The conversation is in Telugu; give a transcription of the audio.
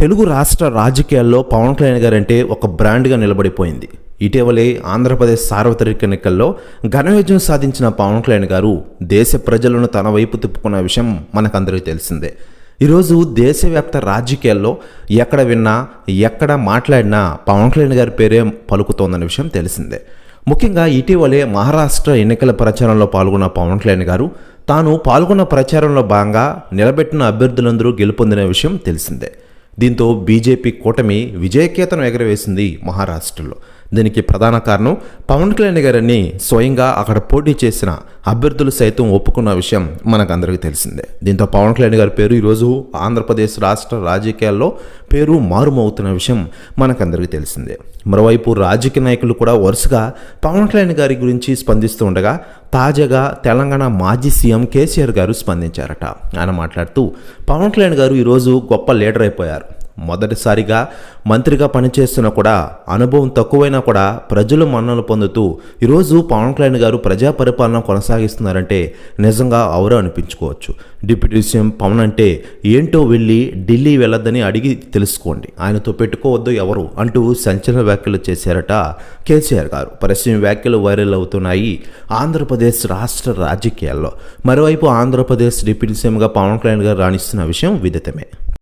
తెలుగు రాష్ట్ర రాజకీయాల్లో పవన్ కళ్యాణ్ గారు అంటే ఒక బ్రాండ్గా నిలబడిపోయింది. ఇటీవలే ఆంధ్రప్రదేశ్ సార్వత్రిక ఎన్నికల్లో ఘన విజయం సాధించిన పవన్ కళ్యాణ్ గారు దేశ ప్రజలను తన వైపు తిప్పుకున్న విషయం మనకందరికీ తెలిసిందే. ఈరోజు దేశవ్యాప్త రాజకీయాల్లో ఎక్కడ విన్నా ఎక్కడ మాట్లాడినా పవన్ కళ్యాణ్ గారి పేరే పలుకుతోందన్న విషయం తెలిసిందే. ముఖ్యంగా ఇటీవలే మహారాష్ట్ర ఎన్నికల ప్రచారంలో పాల్గొన్న పవన్ కళ్యాణ్ గారు తాను పాల్గొన్న ప్రచారంలో భాగంగా నిలబెట్టిన అభ్యర్థులందరూ గెలుపొందిన విషయం తెలిసిందే. దీంతో బీజేపీ కూటమి విజయకేతనం ఎగరవేసింది మహారాష్ట్రలో. దీనికి ప్రధాన కారణం పవన్ కళ్యాణ్ గారిని స్వయంగా అక్కడ పోటీ చేసిన అభ్యర్థులు సైతం ఒప్పుకున్న విషయం మనకందరికీ తెలిసిందే. దీంతో పవన్ కళ్యాణ్ గారి పేరు ఈరోజు ఆంధ్రప్రదేశ్ రాష్ట్ర రాజకీయాల్లో పేరు మారుమవుతున్న విషయం మనకందరికీ తెలిసిందే. మరోవైపు రాజకీయ నాయకులు కూడా వరుసగా పవన్ కళ్యాణ్ గారి గురించి స్పందిస్తూ ఉండగా తాజాగా తెలంగాణ మాజీ సీఎం కేసీఆర్ గారు స్పందించారట. ఆయన మాట్లాడుతూ పవన్ కళ్యాణ్ గారు ఈరోజు గొప్ప లీడర్ అయిపోయారు. మొదటిసారిగా మంత్రిగా పనిచేస్తున్నా కూడా అనుభవం తక్కువైనా కూడా ప్రజలు మన్నలు పొందుతూ ఈరోజు పవన్ కళ్యాణ్ గారు ప్రజా పరిపాలన కొనసాగిస్తున్నారంటే నిజంగా అవరో అనిపించుకోవచ్చు. డిప్యూటీ సీఎం పవన్ అంటే ఏంటో వెళ్ళి ఢిల్లీ వెళ్ళొద్దని అడిగి తెలుసుకోండి. ఆయనతో పెట్టుకోవద్దు ఎవరు అంటూ సంచలన వ్యాఖ్యలు చేశారట కేసీఆర్ గారు. పరిశ్రమ వ్యాఖ్యలు వైరల్ అవుతున్నాయి ఆంధ్రప్రదేశ్ రాష్ట్ర రాజకీయాల్లో. మరోవైపు ఆంధ్రప్రదేశ్ డిప్యూటీ సీఎంగా పవన్ కళ్యాణ్ గారు రాణిస్తున్న విషయం విదితమే.